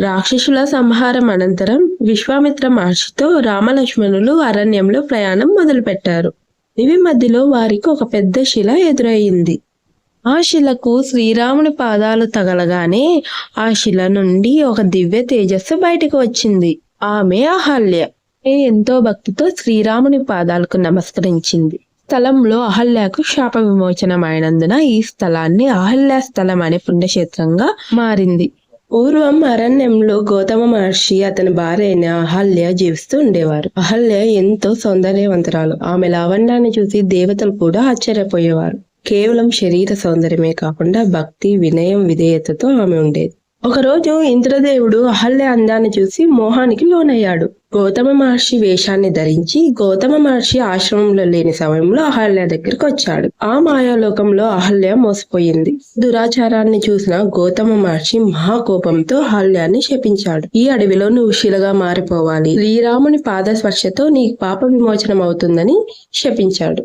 రాక్షసుల సంహారం అనంతరం విశ్వామిత్ర మహర్షితో రామలక్ష్మణులు అరణ్యంలో ప్రయాణం మొదలుపెట్టారు. ఇవి మధ్యలో వారికి ఒక పెద్ద శిల ఎదురయ్యింది ఆ శిలకు శ్రీరాముని పాదాలు తగలగానే ఆ శిల నుండి ఒక దివ్య తేజస్సు బయటకు వచ్చింది. ఆమె అహల్య. ఎంతో భక్తితో శ్రీరాముని పాదాలకు నమస్కరించింది. స్థలంలో అహల్యకు శాప విమోచనమైనందున ఈ స్థలాన్ని అహల్య స్థలం అనే పుణ్యక్షేత్రంగా మారింది. పూర్వం అరణ్యంలో గౌతమ మహర్షి అతని భార్య అయిన అహల్య జీవిస్తూ ఉండేవారు. అహల్య ఎంతో సౌందర్యవంతురాలు. ఆమె లావణ్యాన్ని చూసి దేవతలు కూడా ఆశ్చర్యపోయేవారు. కేవలం శరీర సౌందర్యమే కాకుండా భక్తి వినయం విధేయతతో ఆమె ఉండేది. ఒకరోజు ఇంద్రదేవుడు అహల్య అందాన్ని చూసి మోహానికి లోనయ్యాడు. గౌతమ మహర్షి వేషాన్ని ధరించి గౌతమ మహర్షి ఆశ్రమంలో లేని సమయంలో అహల్య దగ్గరికి వచ్చాడు. ఆ మాయాలోకంలో అహల్య మోసపోయింది. దురాచారాన్ని చూసిన గౌతమ మహర్షి మహాకోపంతో అహల్యాన్ని శపించాడు. ఈ అడవిలో నువ్వు శిలగా మారిపోవాలి. శ్రీరాముని పాద స్పర్శతో నీ పాప విమోచనం అవుతుందని శపించాడు.